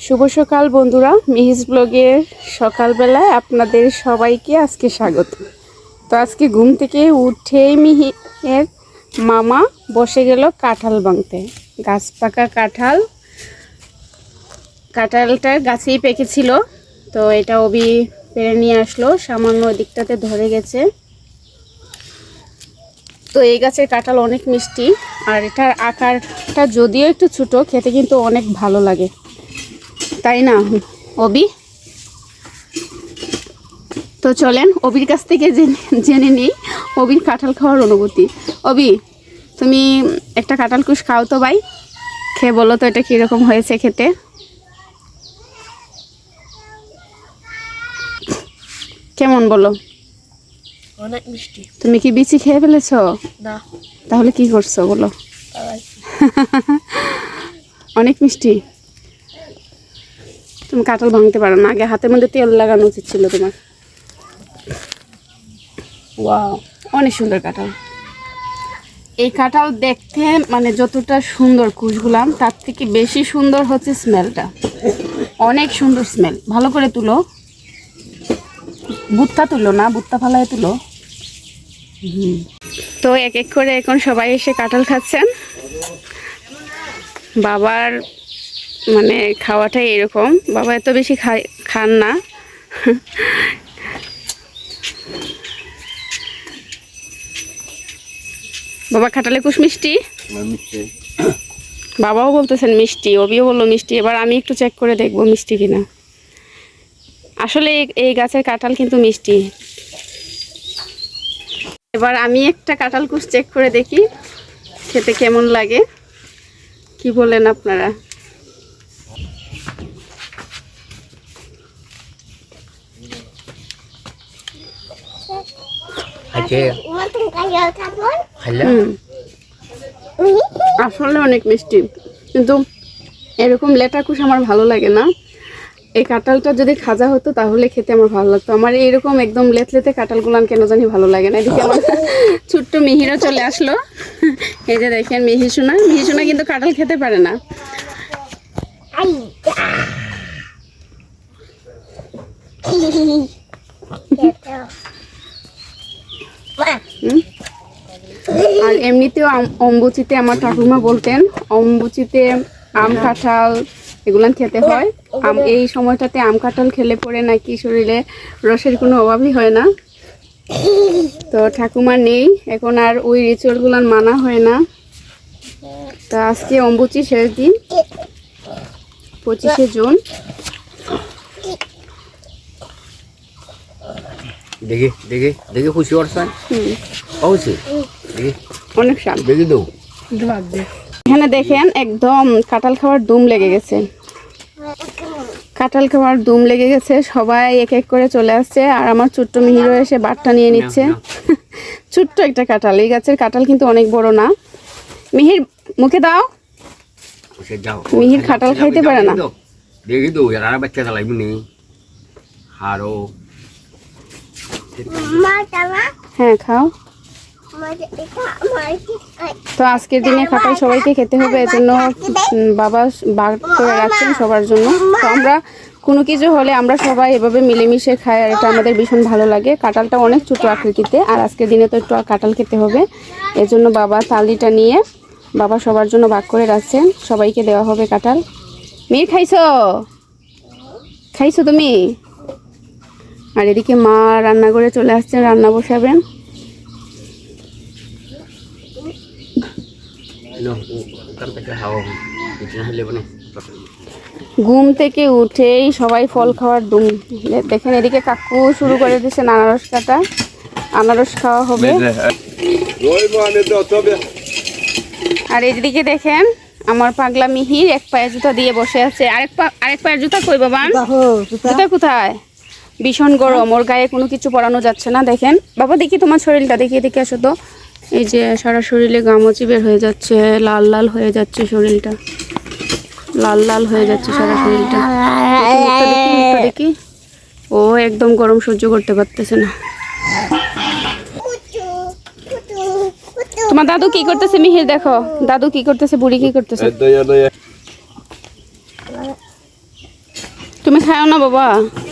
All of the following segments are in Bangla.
শুভ সকাল বন্ধুরা। মিহিস ব্লগের সকালবেলায় আপনাদের সবাইকে আজকে স্বাগত। তো আজকে ঘুম থেকে উঠেই মিহির মামা বসে গেল কাঁঠাল ভাঙতে গাছ পাকা কাঁঠাল। কাঁঠালটা গাছেই পেকেছিল। তো এটা অবি পেরে নিয়ে আসলো। সামান্য দিকটাতে ধরে গেছে। তো এই গাছের কাঁঠাল অনেক মিষ্টি। আর এটার আকারটা যদিও একটু ছোটো, খেতে কিন্তু অনেক ভালো লাগে। তাই না? অবি? তো চলেন অবির কাছ থেকে জেনে জেনে নিই। অবির কাঁঠাল খাওয়ার অনুভূতি। অবি তুমি একটা কাঁঠাল কুশ খাও তো ভাই। খেয়ে বলো তো এটা কীরকম হয়েছে খেতে। কেমন বলো? অনেক মিষ্টি। তুমি কি বিচি খেয়ে ফেলেছ? না। তাহলে কি করছ বলো? অনেক মিষ্টি। তুমি কাঁঠাল ভাঙতে পারো না। আগে হাতের মধ্যে তেল লাগানো উচিত ছিল তোমার। অনেক সুন্দর কাঁঠাল। এই কাঁঠাল দেখতে মানে যতটা সুন্দর কুচগুলাম তার থেকে বেশি সুন্দর হচ্ছে স্মেলটা অনেক সুন্দর স্মেল ভালো করে তুলো। বুত্তা তুলো না বুত্তা ফালায় তুলো। তো এক এক করে এখন সবাই এসে কাঁঠাল খাচ্ছেন। বাবার মানে খাওয়াটাই এরকম। বাবা এত বেশি খায় খান না। বাবা খাটালে কুশ মিষ্টি? বাবাও বলতেছেন মিষ্টি অবিও বলল মিষ্টি। এবার আমি একটু চেক করে দেখব মিষ্টি কিনা। আসলে এই- এই গাছের কাঁঠাল কিন্তু মিষ্টি। এবার আমি একটা কাঁঠাল কুশ চেক করে দেখি খেতে কেমন লাগে। কি বলেন আপনারা আছে খাইলা হুম আসলে অনেক মিষ্টি। কিন্তু এরকম লেটা কুশ আমার ভালো লাগে না। এই কাঁঠালটা যদি খাজা হতো তাহলে খেতে আমার ভালো লাগতো। আমার এরকম একদম লেতলেতে কাঁঠালগুলান কেন জানি ভালো লাগে না। এদিকে আমার ছোট্ট মিহিরও চলে আসলো। এই যে দেখেন মিহি সোনা। মিহি সোনা কিন্তু কাঁঠাল খেতে পারে না? আর এমনিতেও অম্বুচিতে আমার ঠাকুমা বলতেন, অম্বুচিতে আম কাঁঠাল এগুলান খেতে হয়। আম এই সময়টাতে আম কাঁঠাল খেলে পরে নাকি শরীরে রসের কোনো অভাবই হয় না। তো ঠাকুমা নেই, এখন আর ওই রিচুয়ালগুলান মানা হয় না। তো আজকে অম্বুচি শেষ দিন, পঁচিশে জুন। দেখি দেখি দেখি খুশি করছেন হুম, দেখি। অনেক স্বাদ। দেখি দেও এখানে দেখেন একদম কাঁঠাল খাওয়ার দুম লেগে গেছে। কাঁঠাল খাওয়ার দুম লেগে গেছে। সবাই এক এক করে চলে আসছে আর আমার ছোট্ট মিহিরও এসে বাটটা নিয়ে নিচ্ছে। ছোট্ট একটা কাঁঠাল। এই গাছের কাঁঠাল কিন্তু অনেক বড় না। মিহির মুখে দাও। মিহির খাটাল খাইতে পারে না। দেখি দেও আর বাচ্চা চালাইবি নি। হারো। হ্যাঁ খাও। তো আজকের দিনে কাঁঠাল সবাইকে খেতে হবে এজন্য বাবা বাগ করে রাখছেন সবার জন্য। তো আমরা কোনো কিছু হলে আমরা সবাই এভাবে মিলেমিশে খাই আর এটা আমাদের ভীষণ ভালো লাগে। কাঁঠালটা অনেক ছোটো আকৃতিতে আর আজকের দিনে তো একটু কাঁঠাল খেতে হবে। এজন্য বাবা তালিটা নিয়ে বাবা সবার জন্য ভাগ করে রাখছেন। সবাইকে দেওয়া হবে কাঁঠাল। মেয়ে খাইছো? খাইছো তুমি? আর এদিকে মা রান্না করে চলে আসছেন রান্না বসাবেন ঘুম থেকে উঠেই সবাই ফল খাওয়ার দুম দেখেন এদিকে কাকু শুরু করে দিয়েছেন আনারস কাটা। আনারস খাওয়া হবে। আর এদিকে দেখেন আমার পাগলা মিহির এক পায়ের জুতা দিয়ে বসে আছে। আরেক পা আরেক পায়ের জুতা কই বাবা? জুতা কোথায়? ভীষণ গরম ওর গায়ে কোনো কিছু পরানো যাচ্ছে না দেখেন। বাবা দেখি তোমার শরীরটা দেখি এদিকে আসো তো। এই যে সারা শরীরে গামচি বের হয়ে যাচ্ছে লাল লাল হয়ে যাচ্ছে শরীরটা। লাল লাল হয়ে যাচ্ছে সারা শরীরটা। দেখি দেখি ও একদম গরম সহ্য করতে পারতেছে না। তোমার দাদু কি করতেছে মিহির দেখো। দাদু কি করতেছে বুড়ি কি করতেছে? তুমি খাও না বাবা।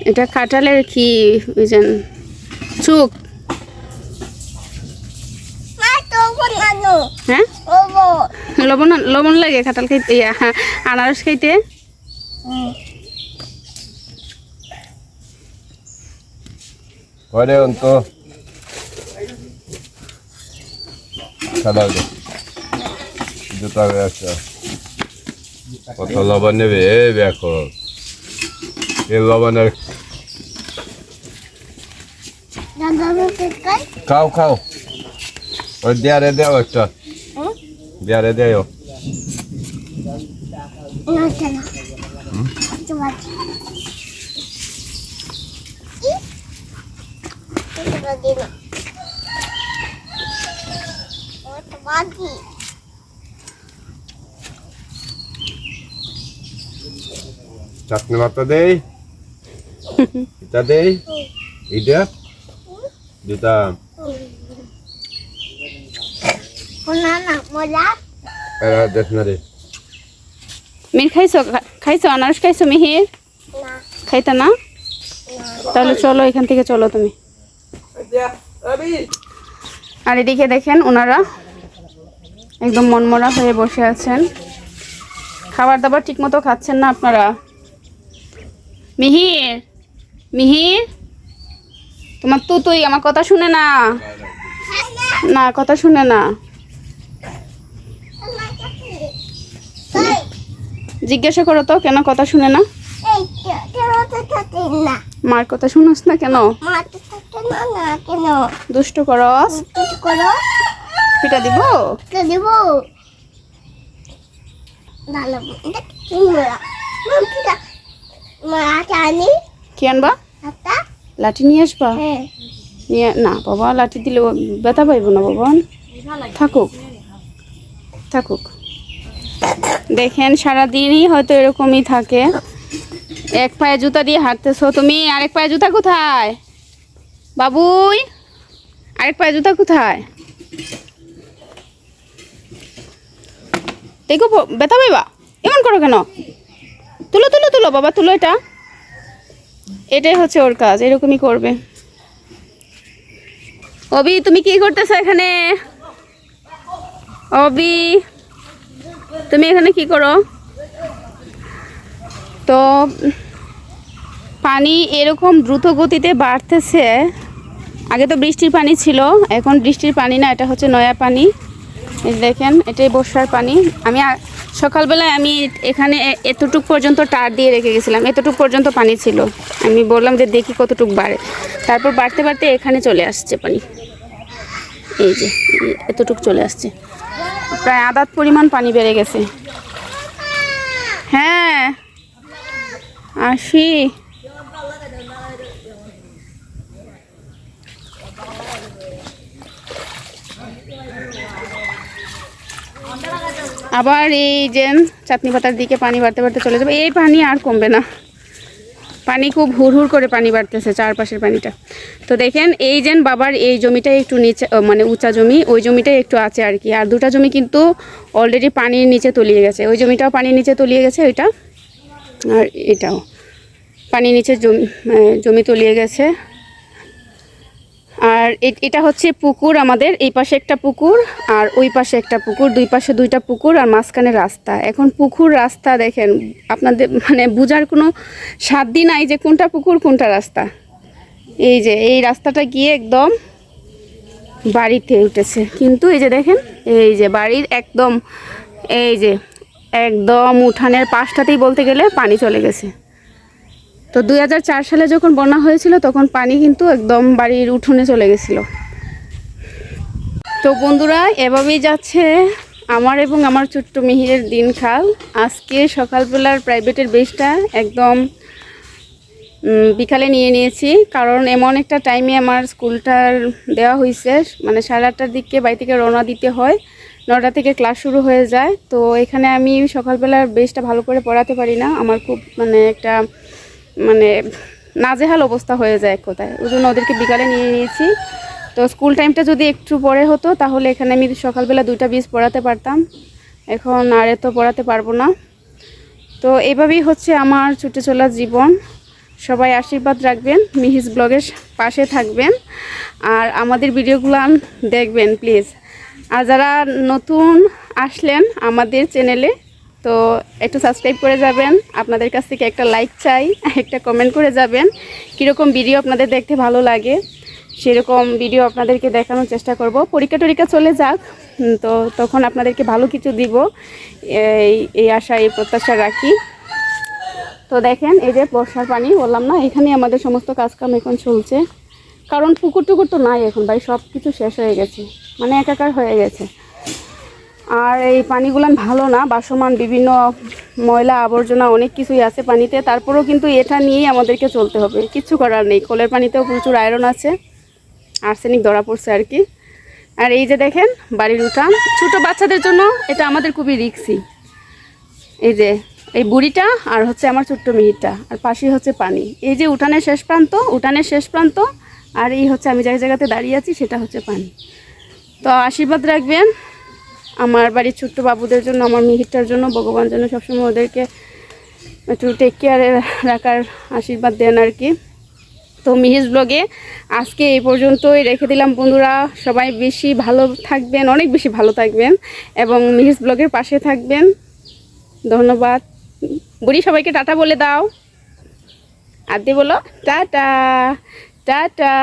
এটা কাঁঠালের কি বুঝছেন চুক। হ্যাঁ? লবণ লাগে কাঁঠাল খাইতে? আনারস খাইতে? জুতা কত লবণ নেবে? দেখো খাই খাও খাও ওই দেয়ারে দেও একটা হুম? দেয়ারে দেও না কেন এটা বাড়ি এটা বাড়ি না ওটা বাড়ি চাটনি মাত্র দেই এটা দেই রে। মিহির খাইছো? খাইছো? আনারস খাইছো মিহির? না। খাইতা না? তাহলে চলো এখান থেকে চলো তুমি। আর এদিকে দেখেন ওনারা একদম মনমরা হয়ে বসে আছেন। খাবার দাবার ঠিক মতো খাচ্ছেন না আপনারা? মিহির? মিহির তোমার তো তুই আমার কথা শুনে না। না কথা শুনে না। জিজ্ঞাসা করো তো কেন কথা শুনে না? মার কথা শুনোস না কেন? দুষ্ট করস। পিটা দিব? দিব কি আনবা? লাঠি নিয়ে আসবা? হ্যাঁ। নিয়ে না বাবা লাঠি দিলে ব্যথা পাইব না বাবা থাকুক। থাকুক। দেখেন সারাদিনই হয়তো এরকমই থাকে। এক পায়ে জুতা দিয়ে হাঁটতেছো তুমি আরেক পায়ে জুতা কোথায়? বাবুই আরেক পায়ে জুতা কোথায়? দেখো ব্যথা পাইবা? এমন করো কেন? তুলো তুলো তুলো বাবা তুলো এটা। এটাই হচ্ছে ওর কাজ, এরকমই করবে। অবি, তুমি কি করতেছো এখানে? অবি, তুমি এখানে কি করো? তো, পানি এরকম দ্রুত গতিতে বাড়তেছে, আগে তো বৃষ্টির পানি ছিল, এখন বৃষ্টির পানি না, এটা হচ্ছে নয়া পানি। দেখেন, এটাই বর্ষার পানি। আমি সকালবেলায় আমি এখানে এতটুক পর্যন্ত টার দিয়ে রেখে গেছিলাম। এতটুক পর্যন্ত পানি ছিল। আমি বললাম যে দেখি কতটুক বাড়ে। তারপর বাড়তে বাড়তে এখানে চলে আসছে পানি। এই যে এতটুক চলে আসছে। প্রায় আদাত পরিমাণ পানি বেড়ে গেছে। হ্যাঁ। আসি। আবার এই যে চাটনি পাতার দিকে পানি বাড়তে বাড়তে চলে যাবে। এই পানি আর কমবে না। পানি খুব হুড় করে পানি বাড়তেছে চারপাশের পানিটা। তো দেখেন, এই যেন বাবার এই জমিটা একটু নিচে মানে উঁচা জমি, ওই জমিটাই একটু আছে আর কি। আর দুটা জমি কিন্তু অলরেডি পানির নিচে তলিয়ে গেছে। ওই জমিটাও পানির নিচে তলিয়ে গেছে, ওইটা আর এটাও। পানির নিচে জমি জমি তলিয়ে গেছে। আর এটা হচ্ছে পুকুর আমাদের, এই পাশে একটা পুকুর আর ওই পাশে একটা পুকুর, দুই পাশে দুইটা পুকুর আর মাঝখানে রাস্তা। এখন পুকুর রাস্তা দেখেন, আপনাদের মানে বোঝার কোনো সাধ্য নাই যে কোনটা পুকুর, কোনটা রাস্তা। এই যে, এই রাস্তাটা গিয়ে একদম বাড়িতে উঠেছে। কিন্তু এই যে দেখেন, এই যে বাড়ির একদম, এই যে একদম উঠানের পাশটাতেই বলতে গেলে পানি চলে গেছে। তো দুই হাজার চার সালে যখন বন্যা হয়েছিল, তখন পানি কিন্তু একদম বাড়ির উঠোনে চলে গেছিল। তো বন্ধুরা, এভাবেই যাচ্ছে আমার এবং আমার ছোট্ট মিহিরের দিনকাল। আজকে সকালবেলার প্রাইভেটের বেশটা একদম বিকালে নিয়ে নিয়েছি। কারণ এমন একটা টাইমে আমার স্কুলটার দেওয়া হয়েছে মানে সাড়ে আটটার দিকে বাড়ি থেকে রওনা দিতে হয়। নটা থেকে ক্লাস শুরু হয়ে যায়। তো এখানে আমি সকালবেলার বেশটা ভালো করে পড়াতে পারি না। আমার খুব মানে একটা মানে নাজেহাল অবস্থা হয়ে যায় কথায়? ওই জন্য ওদেরকে বিকালে নিয়ে নিয়েছি। তো স্কুল টাইমটা যদি একটু পরে হতো, তাহলে এখানে আমি সকালবেলা দুইটা বীজ পড়াতে পারতাম। এখন আর এত পড়াতে পারব না। তো এইভাবেই হচ্ছে আমার ছুটে চলা জীবন। সবাই আশীর্বাদ রাখবেন মিহিজ ব্লগের পাশে থাকবেন। আর আমাদের ভিডিওগুলো দেখবেন, প্লিজ। আর যারা নতুন আসলেন আমাদের চ্যানেলে তো একটু সাবস্ক্রাইব করে যাবেন। আপনাদের কাছ থেকে একটা লাইক চাই, একটা কমেন্ট করে যাবেন। কীরকম ভিডিও আপনাদের দেখতে ভালো লাগে, সেরকম ভিডিও আপনাদেরকে দেখানোর চেষ্টা করব। পরীক্ষা টরীক্ষা চলে যাক তো তখন আপনাদেরকে ভালো কিছু দিব। এই এই আশা, এই প্রত্যাশা রাখি। তো দেখেন, এই যে বর্ষার পানি, বললাম না, এখানে আমাদের সমস্ত কাজকাম এখন চলছে। কারণ পুকুর টুকুর তো নাই এখন ভাই সব কিছু শেষ হয়ে গেছে। মানে একাকার হয়ে গেছে। আর এই পানিগুলান ভালো না, বাসমান বিভিন্ন ময়লা আবর্জনা অনেক কিছুই আছে পানিতে, তারপরেও কিন্তু এটা নিয়েই আমাদেরকে চলতে হবে। কিচ্ছু করার নেই, কলের পানিতেও প্রচুর আয়রন আছে আর্সেনিক ধরা পড়ছে আর কি। আর এই যে দেখেন, বাড়ির উঠান, ছোটো বাচ্চাদের জন্য এটা আমাদের খুবই রিক্সি। এই যে, এই বুড়িটা আর হচ্ছে আমার ছোট্ট মিহিরটা আর পাশেই হচ্ছে পানি। এই যে উঠানের শেষ প্রান্ত, উঠানের শেষ প্রান্ত, আর এই হচ্ছে আমি যে জায়গাতে দাঁড়িয়ে আছি সেটা হচ্ছে পানি। তো আশীর্বাদ রাখবেন আমার বাড়ির ছোট্ট বাবুদের জন্য, আমার মিহিরটার জন্য, ভগবান যেন সবসময় ওদেরকে একটু টেক কেয়ারে রাখার আশীর্বাদ দেন আর কি। তো মিহিস ব্লগে আজকে এই পর্যন্তই রেখে দিলাম। বন্ধুরা, সবাই বেশি ভালো থাকবেন, অনেক বেশি ভালো থাকবেন এবং মিহিস ব্লগের পাশে থাকবেন। ধন্যবাদ। বুড়ি সবাইকে টাটা বলে দাও। আদি বলো, টাটা টাটা।